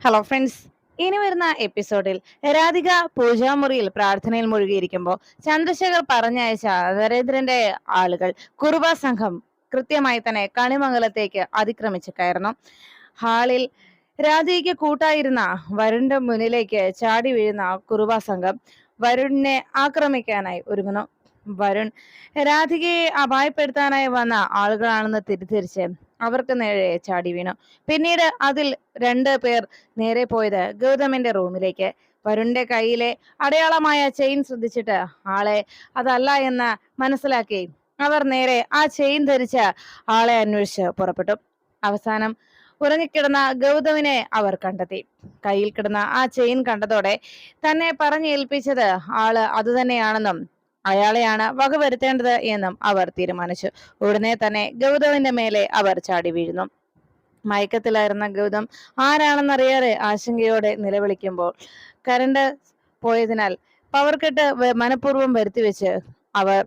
Hello friends ഇനി വരുന്ന എപ്പിസോഡിൽ രാധിക പൂജാമുറിയിൽ പ്രാർത്ഥനയിൽ മുഴുകിയിരിക്കുമ്പോൾ ചന്ദ്രശേഖർ പറഞ്ഞയച്ച നരേന്ദ്രന്റെ ആളുകൾ കുറുബ സംഘം കൃത്യമായി തന്നെ കണിമംഗലത്തേക്ക് അതിക്രമിച്ച് കയറണം ഹാളിൽ രാധികയ്ക്ക് കൂട്ടായിരുന്ന വരുണിന്റെ മുന്നിലേക്ക് ചാടി വീഴുന്ന കുറുബ സംഘം വരുണിനെ ആക്രമിക്കാനായി ഒരുങ്ങുന്നു. വരുൺ രാധികയെ അപായപ്പെടുത്താനായി വന്ന ആളുകളാണെന്ന് തിരിച്ചരിച്ച് അവർക്ക് നേരെ ചാടി വീണു. പിന്നീട് അതിൽ രണ്ട് പേർ നേരെ പോയത് ഗൗതമിന്റെ റൂമിലേക്ക് വരുണിന്റെ കയ്യിലെ അടയാളമായ ചെയിൻ ശ്രദ്ധിച്ചിട്ട് ആളെ അതല്ല എന്ന് മനസ്സിലാക്കി അവർ നേരെ ആ ചെയിൻ ധരിച്ച ആളെ അന്വേഷിച്ച് പുറപ്പെട്ടു. അവസാനം ഉറങ്ങിക്കിടന്ന ഗൗതമിനെ അവർ കണ്ടെത്തി. കയ്യിൽ കിടന്ന ആ ചെയിൻ കണ്ടതോടെ തന്നെ പറഞ്ഞേൽപ്പിച്ചത് ആൾ അതുതന്നെയാണെന്നും അയാളെയാണ് വകവരുത്തേണ്ടത് എന്നും അവർ തീരുമാനിച്ചു. ഉടനെ തന്നെ ഗൗതമിന്റെ മേലെ അവർ ചാടി വീഴുന്നു. മയക്കത്തിലായിരുന്ന ഗൗതം ആരാണെന്നറിയാതെ ആശങ്കയോടെ നിലവിളിക്കുമ്പോൾ കരണ്ട് പോയതിനാൽ പവർ കട്ട് മനഃപൂർവം വരുത്തിവെച്ച് അവർ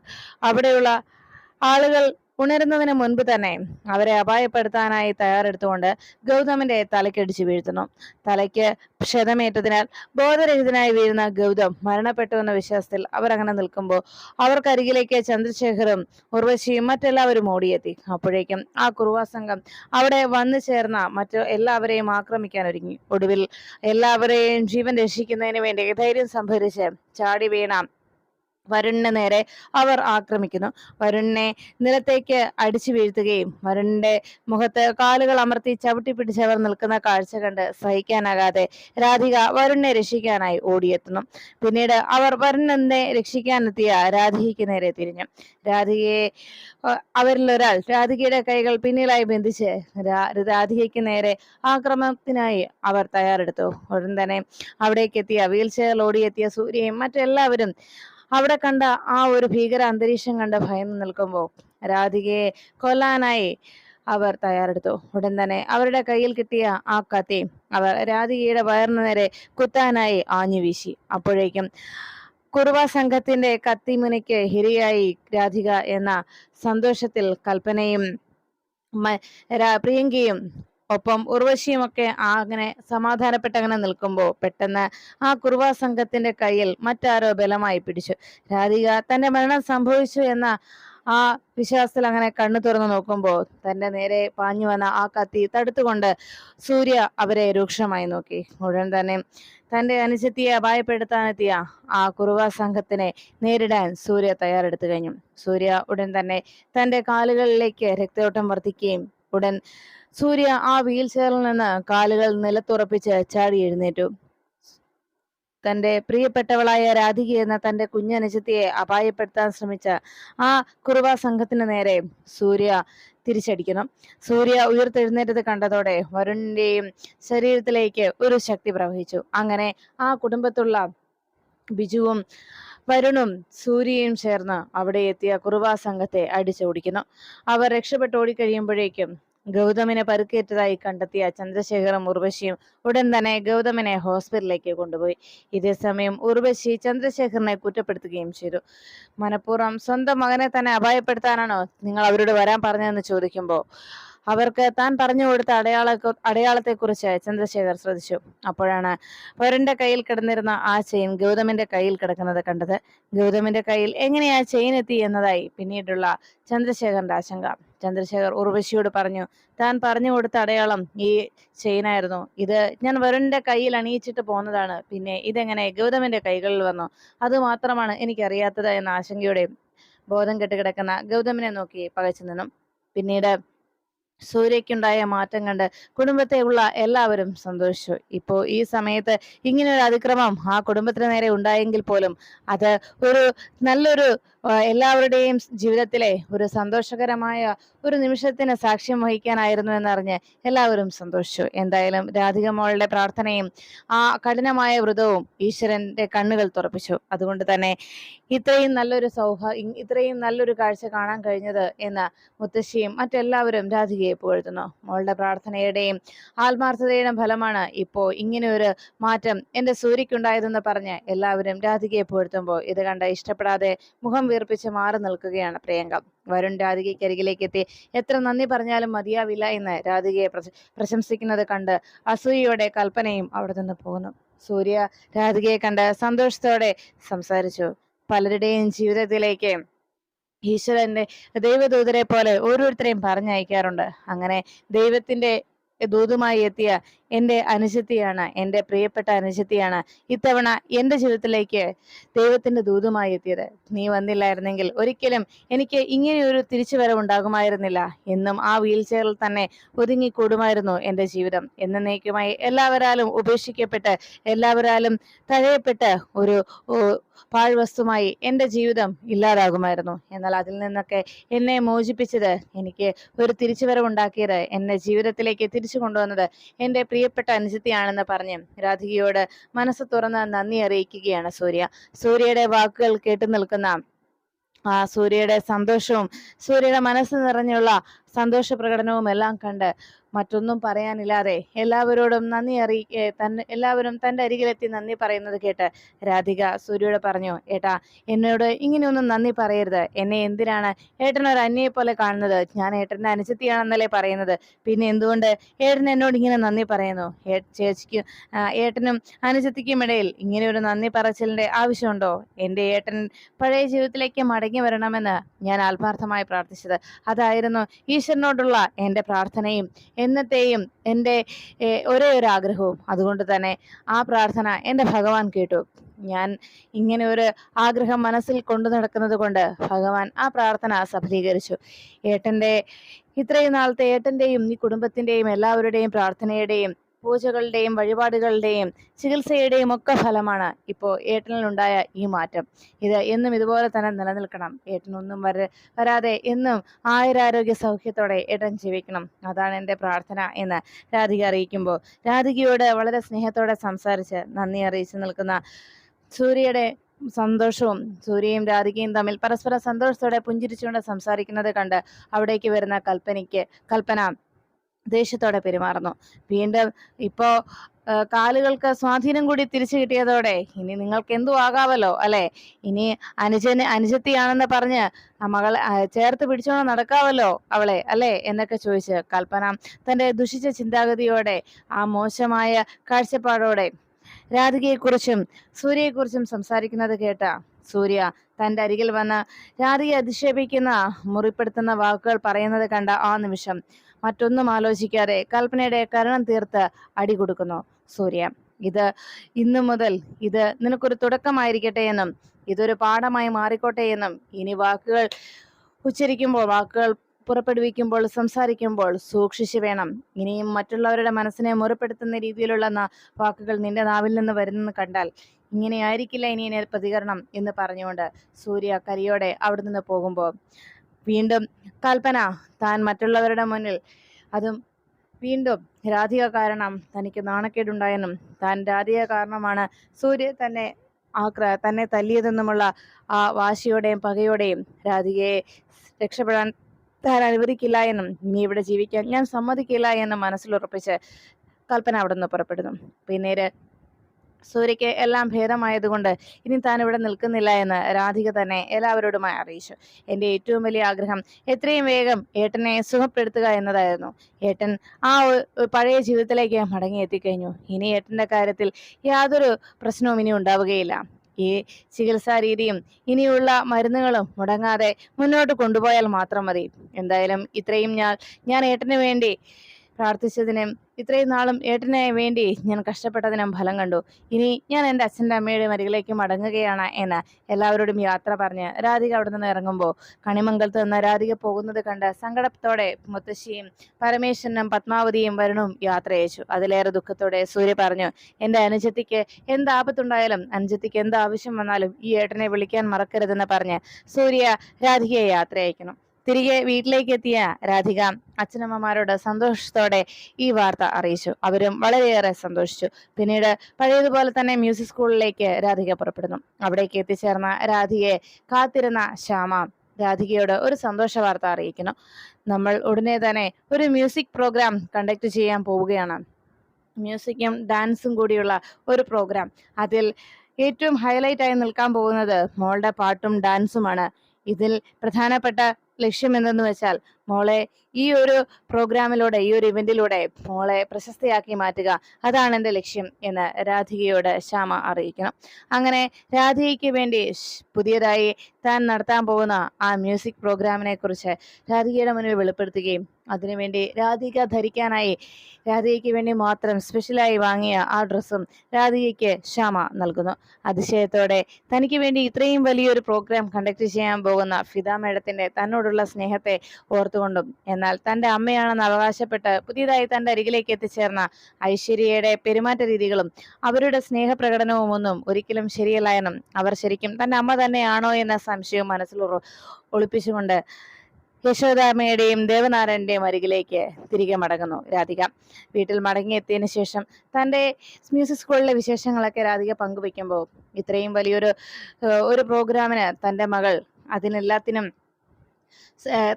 അവിടെയുള്ള ആളുകൾ ഉണരുന്നതിന് മുൻപ് തന്നെ അവരെ അപായപ്പെടുത്താനായി തയ്യാറെടുത്തുകൊണ്ട് ഗൗതമിന്റെ തലക്കടിച്ചു വീഴ്ത്തുന്നു. തലയ്ക്ക് ക്ഷതമേറ്റതിനാൽ ബോധരഹിതനായി വീഴുന്ന ഗൗതം മരണപ്പെട്ടു എന്ന വിശ്വാസത്തിൽ അവർ അങ്ങനെ നിൽക്കുമ്പോൾ അവർക്കരികിലേക്ക് ചന്ദ്രശേഖറും ഉർവശിയും മറ്റെല്ലാവരും ഓടിയെത്തി. അപ്പോഴേക്കും ആ കുറുവാ സംഘം അവിടെ വന്നു ചേർന്ന മറ്റു എല്ലാവരെയും ആക്രമിക്കാൻ ഒരുങ്ങി. ഒടുവിൽ എല്ലാവരെയും ജീവൻ രക്ഷിക്കുന്നതിന് വേണ്ടി ധൈര്യം സംഭരിച്ച് ചാടി വീണ വരുണിന് നേരെ അവർ ആക്രമിക്കുന്നു. വരുണിനെ നിലത്തേക്ക് അടിച്ചു വീഴ്ത്തുകയും വരുണിന്റെ മുഖത്ത് കാലുകൾ അമർത്തി ചവിട്ടി പിടിച്ചവർ നിൽക്കുന്ന കാഴ്ച കണ്ട് സഹിക്കാനാകാതെ രാധിക വരുണിനെ രക്ഷിക്കാനായി ഓടിയെത്തുന്നു. പിന്നീട് അവർ വരുണിനെ രക്ഷിക്കാനെത്തിയ രാധികയ്ക്ക് നേരെ തിരിഞ്ഞു. രാധികയെ അവരിൽ ഒരാൾ രാധികയുടെ കൈകൾ പിന്നിലായി ബന്ധിച്ച് രാധികയ്ക്ക് നേരെ ആക്രമണത്തിനായി അവർ തയ്യാറെടുത്തു. ഉടൻ തന്നെ അവിടേക്ക് എത്തിയ വീൽ ചെയറിൽ ഓടിയെത്തിയ സൂര്യയും മറ്റെല്ലാവരും അവിടെ കണ്ട ആ ഒരു ഭീകര അന്തരീക്ഷം കണ്ട് ഭയം നിൽക്കുമ്പോൾ രാധികയെ കൊല്ലാനായി അവർ തയ്യാറെടുത്തു. ഉടൻ തന്നെ അവരുടെ കയ്യിൽ കിട്ടിയ ആ കത്തി അവർ രാധികയുടെ വയറിന് നേരെ കുത്താനായി ആഞ്ഞു വീശി. അപ്പോഴേക്കും കുറുവ സംഘത്തിന്റെ കത്തിമുനയ്ക്ക് ഹിരിയായി രാധിക എന്ന സന്തോഷത്തിൽ കൽപ്പനയും പ്രിയങ്കയും ഒപ്പം ഉർവശിയുമൊക്കെ അങ്ങനെ സമാധാനപ്പെട്ട് അങ്ങനെ നിൽക്കുമ്പോൾ പെട്ടെന്ന് ആ കുറുവാ സംഘത്തിന്റെ കയ്യിൽ മറ്റാരോ ബലമായി പിടിച്ചു. രാധിക തന്റെ മരണം സംഭവിച്ചു എന്ന ആ വിശ്വാസത്തിൽ അങ്ങനെ കണ്ണു തുറന്നു നോക്കുമ്പോൾ തന്റെ നേരെ പാഞ്ഞു വന്ന ആ കത്തി തടുത്തുകൊണ്ട് സൂര്യ അവരെ രൂക്ഷമായി നോക്കി. ഉടൻ തന്നെ തന്റെ അനുജത്തിയെ അപായപ്പെടുത്താനെത്തിയ ആ കുറുവാ സംഘത്തിനെ നേരിടാൻ സൂര്യ തയ്യാറെടുത്തു കഴിഞ്ഞു. സൂര്യ ഉടൻ തന്നെ തന്റെ കാലുകളിലേക്ക് രക്തയോട്ടം വർദ്ധിക്കുകയും ഉടൻ സൂര്യ ആ വീൽ ചെയറിൽ നിന്ന് കാലുകൾ നിലത്തുറപ്പിച്ച് ചാടി എഴുന്നേറ്റു. തന്റെ പ്രിയപ്പെട്ടവളായ രാധിക എന്ന തന്റെ കുഞ്ഞനുജത്തിയെ അപായപ്പെടുത്താൻ ശ്രമിച്ച ആ കുറുവ സംഘത്തിന് നേരെ സൂര്യ തിരിച്ചടിക്കണം സൂര്യ ഉയർത്തെഴുന്നേറ്റത് കണ്ടതോടെ വരുണിന്റെയും ശരീരത്തിലേക്ക് ഒരു ശക്തി പ്രവഹിച്ചു. അങ്ങനെ ആ കുടുംബത്തുള്ള ബിജുവും വരുണും സൂര്യയും ചേർന്ന് അവിടെ എത്തിയ കുറുവാ സംഘത്തെ അടിച്ചോടിക്കുന്നു. അവർ രക്ഷപ്പെട്ട് ഓടിക്കഴിയുമ്പോഴേക്കും ഗൗതമിനെ പരുക്കേറ്റതായി കണ്ടെത്തിയ ചന്ദ്രശേഖറും ഉർവശിയും ഉടൻ തന്നെ ഗൗതമിനെ ഹോസ്പിറ്റലിലേക്ക് കൊണ്ടുപോയി. ഇതേസമയം ഉർവശി ചന്ദ്രശേഖറിനെ കുറ്റപ്പെടുത്തുകയും ചെയ്തു. മനഃപൂർവം സ്വന്തം മകനെ തന്നെ അപായപ്പെടുത്താനാണോ നിങ്ങൾ അവരോട് വരാൻ പറഞ്ഞതെന്ന് ചോദിക്കുമ്പോൾ അവർക്ക് താൻ പറഞ്ഞു കൊടുത്ത അടയാള അടയാളത്തെക്കുറിച്ച് ചന്ദ്രശേഖർ ശ്രദ്ധിച്ചു. അപ്പോഴാണ് വരന്റെ കയ്യിൽ കിടന്നിരുന്ന ആ ചെയിൻ ഗൗതമിന്റെ കയ്യിൽ കിടക്കുന്നത് കണ്ടത്. ഗൗതമിന്റെ കയ്യിൽ എങ്ങനെ ആ ചെയിൻ എത്തി എന്നതായി പിന്നീടുള്ള ചന്ദ്രശേഖറിന്റെ ആശങ്ക. ചന്ദ്രശേഖർ ഉർവശിയോട് പറഞ്ഞു താൻ പറഞ്ഞു കൊടുത്ത അടയാളം ഈ ചെയിനായിരുന്നു ഇത് ഞാൻ വരുണിന്റെ കയ്യിൽ അണിയിച്ചിട്ട് പോന്നതാണ്. പിന്നെ ഇതെങ്ങനെ ഗൗതമിന്റെ കൈകളിൽ വന്നു? അത് മാത്രമാണ് എനിക്കറിയാത്തത് എന്ന ആശങ്കയോടെ ബോധം കെട്ടുകിടക്കുന്ന ഗൗതമിനെ നോക്കി പകച്ചു നിന്നും. പിന്നീട് സൂര്യക്കുണ്ടായ മാറ്റം കണ്ട് കുടുംബത്തെ ഉള്ള എല്ലാവരും സന്തോഷിച്ചു. ഇപ്പോ ഈ സമയത്ത് ഇങ്ങനെ ഒരു അതിക്രമം ആ കുടുംബത്തിന് നേരെ ഉണ്ടായെങ്കിൽ പോലും അത് ഒരു നല്ലൊരു എല്ലാവരുടെയും ജീവിതത്തിലെ ഒരു സന്തോഷകരമായ ഒരു നിമിഷത്തിന് സാക്ഷ്യം വഹിക്കാനായിരുന്നു എന്നറിഞ്ഞ് എല്ലാവരും സന്തോഷിച്ചു. എന്തായാലും രാധിക മോളുടെ പ്രാർത്ഥനയും ആ കഠിനമായ വ്രതവും ഈശ്വരന്റെ കണ്ണുകൾ തുറപ്പിച്ചു. അതുകൊണ്ട് തന്നെ ഇത്രയും നല്ലൊരു സൗഹ ഇത്രയും നല്ലൊരു കാഴ്ച കാണാൻ കഴിഞ്ഞത് എന്ന് മുത്തശ്ശിയും മറ്റെല്ലാവരും രാധികയെ പുകഴ്ത്തുന്നു. മോളുടെ പ്രാർത്ഥനയുടെയും ആത്മാർത്ഥതയുടെയും ഫലമാണ് ഇപ്പോ ഇങ്ങനെ ഒരു മാറ്റം എന്റെ സൂര്യക്കുണ്ടായതെന്ന് പറഞ്ഞ് എല്ലാവരും രാധികയെ പുകഴ്ത്തുമ്പോൾ ഇത് കണ്ട ഇഷ്ടപ്പെടാതെ മുഖം വീർപ്പിച്ച് മാറി നിൽക്കുകയാണ് പ്രിയങ്ക. വരുൺ രാധികയ്ക്ക് അരികിലേക്ക് എത്തി. എത്ര നന്ദി പറഞ്ഞാലും മതിയാവില്ല എന്ന് രാധികയെ പ്രശംസിക്കുന്നത് കണ്ട് അസൂയയോടെ കൽപ്പനയും അവിടെ നിന്ന് പോകുന്നു. സൂര്യ രാധികയെ കണ്ട് സന്തോഷത്തോടെ സംസാരിച്ചു. പലരുടെയും ജീവിതത്തിലേക്ക് ഈശ്വരന്റെ ദൈവദൂതരെ പോലെ ഓരോരുത്തരെയും പറഞ്ഞയക്കാറുണ്ട്. അങ്ങനെ ദൈവത്തിന്റെ ദൂതുമായി എത്തിയ എന്റെ അനുജത്തിയാണ് എന്റെ പ്രിയപ്പെട്ട അനുജത്തിയാണ് ഇത്തവണ എന്റെ ജീവിതത്തിലേക്ക് ദൈവത്തിന്റെ ദൂതുമായി എത്തിയത്. നീ വന്നില്ലായിരുന്നെങ്കിൽ ഒരിക്കലും എനിക്ക് ഇങ്ങനെയൊരു തിരിച്ചുവരവ് ഉണ്ടാകുമായിരുന്നില്ല. എന്നും ആ വീൽ ചെയറിൽ തന്നെ ഒതുങ്ങിക്കൂടുമായിരുന്നു എന്റെ ജീവിതം. എന്നേക്കുമായി എല്ലാവരാലും ഉപേക്ഷിക്കപ്പെട്ട് എല്ലാവരാലും തഴയപ്പെട്ട് ഒരു പാഴ്വസ്തുമായി എന്റെ ജീവിതം ഇല്ലാതാകുമായിരുന്നു. എന്നാൽ അതിൽ നിന്നൊക്കെ എന്നെ മോചിപ്പിച്ചത് എനിക്ക് ഒരു തിരിച്ചുവരവുണ്ടാക്കിയത് എന്നെ ജീവിതത്തിലേക്ക് തിരിച്ചു കൊണ്ടുവന്നത് എന്റെ പ്രിയ പ്രിയപ്പെട്ട അനുജത്തിയാണെന്ന് പറഞ്ഞ് രാധികയോട് മനസ്സ് തുറന്ന് നന്ദി അറിയിക്കുകയാണ് സൂര്യ. സൂര്യയുടെ വാക്കുകൾ കേട്ടു നിൽക്കുന്ന ആ സൂര്യയുടെ സന്തോഷവും സൂര്യയുടെ മനസ്സ് നിറഞ്ഞുള്ള സന്തോഷ പ്രകടനവും എല്ലാം കണ്ട് മറ്റൊന്നും പറയാനില്ലാതെ എല്ലാവരോടും നന്ദി അറിയിക്കെ തന്നെ എല്ലാവരും തന്റെ അരികിലെത്തി നന്ദി പറയുന്നത് കേട്ട് രാധിക സൂര്യയോട് പറഞ്ഞു ഏട്ടാ എന്നോട് ഇങ്ങനെയൊന്നും നന്ദി പറയരുത്. എന്നെ എന്തിനാണ് ഏട്ടൻ ഒരു അന്യയെ പോലെ കാണുന്നത്? ഞാൻ ഏട്ടന്റെ അനുചിത്തിയാണെന്നല്ലേ പറയുന്നത്. പിന്നെ എന്തുകൊണ്ട് ഏട്ടൻ എന്നോട് ഇങ്ങനെ നന്ദി പറയുന്നു? ചേച്ചിക്കും ഏട്ടനും അനുചിത്തിക്കും ഇടയിൽ ഇങ്ങനെ ഒരു നന്ദി പറച്ചിലിന്റെ ആവശ്യമുണ്ടോ? എന്റെ ഏട്ടൻ പഴയ ജീവിതത്തിലേക്ക് മടങ്ങി വരണമെന്ന് ഞാൻ ആത്മാർത്ഥമായി പ്രാർത്ഥിച്ചത്. അതായിരുന്നു ഈശ്വരനോടുള്ള എന്റെ പ്രാർത്ഥനയും എന്നത്തെയും എന്റെ ഒരേ ഒരു ആഗ്രഹവും. അതുകൊണ്ട് തന്നെ ആ പ്രാർത്ഥന എന്റെ ഭഗവാൻ കേട്ടു. ഞാൻ ഇങ്ങനെ ഒരു ആഗ്രഹം മനസ്സിൽ കൊണ്ടു നടക്കുന്നത് കൊണ്ട് ഭഗവാൻ ആ പ്രാർത്ഥന സഫലീകരിച്ചു. ഏട്ടന്റെ ഇത്രയും നാളത്തെ ഏട്ടന്റെയും ഈ കുടുംബത്തിന്റെയും എല്ലാവരുടെയും പ്രാർത്ഥനയുടെയും പൂജകളുടെയും വഴിപാടുകളുടെയും ചികിത്സയുടെയും ഒക്കെ ഫലമാണ് ഇപ്പോൾ ഏട്ടനിലുണ്ടായ ഈ മാറ്റം. ഇത് എന്നും ഇതുപോലെ തന്നെ നിലനിൽക്കണം. ഏട്ടനൊന്നും വര വരാതെ എന്നും ആയുരാരോഗ്യ സൗഖ്യത്തോടെ ഏട്ടൻ ജീവിക്കണം. അതാണ് എന്റെ പ്രാർത്ഥന എന്ന് രാധിക അറിയിക്കുമ്പോൾ. രാധികയോട് വളരെ സ്നേഹത്തോടെ സംസാരിച്ച് നന്ദി അറിയിച്ചു നിൽക്കുന്ന സൂര്യയുടെ സന്തോഷവും സൂര്യയും രാധികയും തമ്മിൽ പരസ്പരം സന്തോഷത്തോടെ പുഞ്ചിരിച്ചുകൊണ്ട് സംസാരിക്കുന്നത് കണ്ട് അവിടേക്ക് വരുന്ന കൽപ്പനയ്ക്ക് കൽപ്പന ദേഷ്യത്തോടെ പെരുമാറുന്നു. വീണ്ടും ഇപ്പോ കാലുകൾക്ക് സ്വാധീനം കൂടി തിരിച്ചു കിട്ടിയതോടെ ഇനി നിങ്ങൾക്ക് എന്തു ആകാവല്ലോ അല്ലെ? ഇനി അനുജന് അനുജത്തിയാണെന്ന് പറഞ്ഞ് മകൾ ചേർത്ത് പിടിച്ചോണം നടക്കാവല്ലോ അവളെ അല്ലെ? എന്നൊക്കെ ചോദിച്ച് കൽപ്പന തന്റെ ദുഷിച്ച ചിന്താഗതിയോടെ ആ മോശമായ കാഴ്ചപ്പാടോടെ രാധികയെക്കുറിച്ചും സൂര്യയെക്കുറിച്ചും സംസാരിക്കുന്നത് കേട്ട സൂര്യ തന്റെ അരികിൽ വന്ന് രാധികയെ അധിക്ഷേപിക്കുന്ന മുറിപ്പെടുത്തുന്ന വാക്കുകൾ പറയുന്നത് കണ്ട ആ നിമിഷം മറ്റൊന്നും ആലോചിക്കാതെ കൽപ്പനയുടെ കരണം തീർത്ത് അടി കൊടുക്കുന്നു സൂര്യ. ഇത് ഇന്നു മുതൽ ഇത് നിനക്കൊരു തുടക്കമായിരിക്കട്ടെ എന്നും ഇതൊരു പാഠമായി മാറിക്കോട്ടെ എന്നും ഇനി വാക്കുകൾ ഉച്ചരിക്കുമ്പോൾ വാക്കുകൾ പുറപ്പെടുവിക്കുമ്പോൾ സംസാരിക്കുമ്പോൾ സൂക്ഷിച്ചു വേണം. ഇനിയും മറ്റുള്ളവരുടെ മനസ്സിനെ മുറിപ്പെടുത്തുന്ന രീതിയിലുള്ള വാക്കുകൾ നിന്റെ നാവിൽ നിന്ന് വരുന്നെന്ന് കണ്ടാൽ ഇങ്ങനെയായിരിക്കില്ല ഇനി പ്രതികരണം എന്ന് പറഞ്ഞുകൊണ്ട് സൂര്യ കരിയോടെ അവിടെ നിന്ന് പോകുമ്പോൾ. വീണ്ടും കൽപ്പന താൻ മറ്റുള്ളവരുടെ മുന്നിൽ. അതും വീണ്ടും രാധിക കാരണം തനിക്ക് നാണക്കേടുണ്ടായെന്നും താൻ രാധിക കാരണമാണ് സൂര്യ തന്നെ ആക്ര തന്നെ തല്ലിയതെന്നുമുള്ള ആ വാശിയോടെയും പകയോടെയും രാധികയെ രക്ഷപ്പെടാൻ താൻ അനുവദിക്കില്ല എന്നും ഇനി ഇവിടെ ജീവിക്കാൻ ഞാൻ സമ്മതിക്കില്ല എന്നും മനസ്സിലുറപ്പിച്ച് കൽപ്പന അവിടെ നിന്ന് പുറപ്പെടുന്നു. പിന്നീട് സൂര്യയ്ക്ക് എല്ലാം ഭേദമായതുകൊണ്ട് ഇനി താൻ ഇവിടെ നിൽക്കുന്നില്ല എന്ന് രാധിക തന്നെ എല്ലാവരോടുമായി അറിയിച്ചു. എന്റെ ഏറ്റവും വലിയ ആഗ്രഹം എത്രയും വേഗം ഏട്ടനെ സുഖപ്പെടുത്തുക എന്നതായിരുന്നു. ഏട്ടൻ ആ പഴയ ജീവിതത്തിലേക്ക് മടങ്ങി എത്തിക്കഴിഞ്ഞു. ഇനി ഏട്ടന്റെ കാര്യത്തിൽ യാതൊരു പ്രശ്നവും ഇനി ഉണ്ടാവുകയില്ല. ഈ ചികിത്സാ രീതിയും ഇനിയുള്ള മരുന്നുകളും മുടങ്ങാതെ മുന്നോട്ട് കൊണ്ടുപോയാൽ മാത്രം മതി. എന്തായാലും ഇത്രയും ഞാൻ ഞാൻ ഏട്ടന് വേണ്ടി പ്രാർത്ഥിച്ചതിനും ഇത്രയും നാളും ഏട്ടനെ വേണ്ടി ഞാൻ കഷ്ടപ്പെട്ടതിനും ഫലം കണ്ടു. ഇനി ഞാൻ എന്റെ അച്ഛന്റെ അമ്മയുടെ മരികളിലേക്ക് മടങ്ങുകയാണ് എന്ന് എല്ലാവരോടും യാത്ര പറഞ്ഞ് രാധിക അവിടെ നിന്ന് ഇറങ്ങുമ്പോൾ കണിമംഗലത്ത് നിന്ന് രാധിക പോകുന്നത് കണ്ട് സങ്കടത്തോടെ മുത്തശ്ശിയും പരമേശ്വരനും പത്മാവതിയും വരുണും യാത്ര അയച്ചു. അതിലേറെ ദുഃഖത്തോടെ സൂര്യ പറഞ്ഞു എന്റെ അനുജത്തിക്ക് എന്ത് ആപത്തുണ്ടായാലും അനുജത്തിക്ക് എന്ത് ആവശ്യം വന്നാലും ഈ ഏട്ടനെ വിളിക്കാൻ മറക്കരുതെന്ന് പറഞ്ഞ് സൂര്യ രാധികയെ യാത്ര അയക്കണം തിരികെ വീട്ടിലേക്ക് എത്തിയ രാധിക അച്ഛനമ്മമാരോട് സന്തോഷത്തോടെ ഈ വാർത്ത അറിയിച്ചു. അവരും വളരെയേറെ സന്തോഷിച്ചു. പിന്നീട് പഴയതുപോലെ തന്നെ മ്യൂസിക് സ്കൂളിലേക്ക് രാധിക പുറപ്പെടുന്നു. അവിടേക്ക് എത്തിച്ചേർന്ന രാധികയെ കാത്തിരുന്ന ശ്യാമ രാധികയോട് ഒരു സന്തോഷ വാർത്ത അറിയിക്കുന്നു. നമ്മൾ ഉടനെ തന്നെ ഒരു മ്യൂസിക് പ്രോഗ്രാം കണ്ടക്ട് ചെയ്യാൻ പോവുകയാണ്. മ്യൂസിക്കും ഡാൻസും കൂടിയുള്ള ഒരു പ്രോഗ്രാം. അതിൽ ഏറ്റവും ഹൈലൈറ്റ് ആയി നിൽക്കാൻ പോകുന്നത് മോളുടെ പാട്ടും ഡാൻസുമാണ്. ഇതിൽ പ്രധാനപ്പെട്ട ലക്ഷ്യം എന്തെന്ന് വെച്ചാൽ മോളെ ഈ ഒരു പ്രോഗ്രാമിലൂടെ ഈ ഒരു ഇവന്റിലൂടെ മോളെ പ്രശസ്തയാക്കി മാറ്റുക. അതാണ് എന്റെ ലക്ഷ്യം എന്ന് രാധികയോട് ശ്യാമ അറിയിക്കണം. അങ്ങനെ രാധികയ്ക്ക് വേണ്ടി പുതിയതായി താൻ നടത്താൻ പോകുന്ന ആ മ്യൂസിക് പ്രോഗ്രാമിനെ കുറിച്ച് രാധികയുടെ മുന്നിൽ വെളിപ്പെടുത്തുകയും അതിനുവേണ്ടി രാധിക ധരിക്കാനായി രാധികയ്ക്ക് വേണ്ടി മാത്രം സ്പെഷ്യലായി വാങ്ങിയ ആ ഡ്രസ്സും രാധികയ്ക്ക് ശ്യാമ നൽകുന്നു. അതിശയത്തോടെ തനിക്ക് വേണ്ടി ഇത്രയും വലിയൊരു പ്രോഗ്രാം കണ്ടക്ട് ചെയ്യാൻ പോകുന്ന ഫിദ മേഡത്തിന്റെ തന്നോടുള്ള സ്നേഹത്തെ ഓർത്തുകൊണ്ടും എന്നാൽ തന്റെ അമ്മയാണെന്ന് അവകാശപ്പെട്ട് പുതിയതായി തന്റെ അരികിലേക്ക് എത്തിച്ചേർന്ന ഐശ്വര്യയുടെ പെരുമാറ്റ രീതികളും അവരുടെ സ്നേഹപ്രകടനവും ഒന്നും ഒരിക്കലും ശരിയല്ല എന്നും അവർ ശരിക്കും തന്റെ അമ്മ തന്നെയാണോ എന്ന സംശയവും മനസ്സിൽ ഒളിപ്പിച്ചുകൊണ്ട് യശോദാമ്മയുടെയും ദേവനാരായണന്റെയും അരികിലേക്ക് തിരികെ മടങ്ങുന്നു രാധിക. വീട്ടിൽ മടങ്ങിയെത്തിയതിനു ശേഷം തന്റെ മ്യൂസിക് സ്കൂളിലെ വിശേഷങ്ങളൊക്കെ രാധിക പങ്കുവെക്കുമ്പോൾ ഇത്രയും വലിയൊരു ഒരു പ്രോഗ്രാമിന് തന്റെ മകൾ അതിനെല്ലാത്തിനും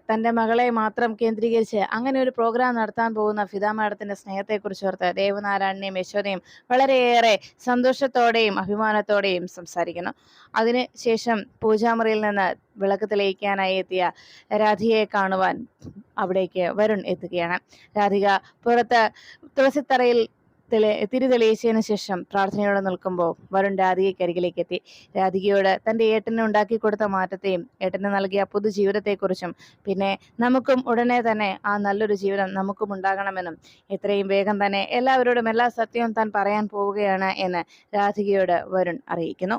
തന്റെ മകളെ മാത്രം കേന്ദ്രീകരിച്ച് അങ്ങനെ ഒരു പ്രോഗ്രാം നടത്താൻ പോകുന്ന ഫിദ മാഡത്തിന്റെ സ്നേഹത്തെക്കുറിച്ച് ഓർത്ത് ദേവനാരായണനെയും യശോദയും വളരെയേറെ സന്തോഷത്തോടെയും അഭിമാനത്തോടെയും സംസാരിക്കുന്നു. അതിന് ശേഷം പൂജാമുറിയിൽ നിന്ന് വിളക്ക് തെളിയിക്കാനായി എത്തിയ രാധികയെ കാണുവാൻ അവിടേക്ക് വരുൺ എത്തുകയാണ്. രാധിക പുറത്ത് തുളസിത്തറയിൽ തെളി തിരി തെളിയിച്ചതിന് ശേഷം പ്രാർത്ഥനയോടെ നിൽക്കുമ്പോൾ വരുൺ രാധികയ്ക്ക് അരികിലേക്ക് എത്തി. രാധികയോട് തന്റെ ഏട്ടന് ഉണ്ടാക്കി കൊടുത്ത മാറ്റത്തെയും ഏട്ടന് നൽകിയ പുതുജീവിതത്തെക്കുറിച്ചും പിന്നെ നമുക്കും ഉടനെ തന്നെ ആ നല്ലൊരു ജീവിതം നമുക്കും ഉണ്ടാകണമെന്നും എത്രയും വേഗം തന്നെ എല്ലാവരോടും എല്ലാ സത്യവും താൻ പറയാൻ പോവുകയാണ് എന്ന് രാധികയോട് വരുൺ അറിയിക്കുന്നു.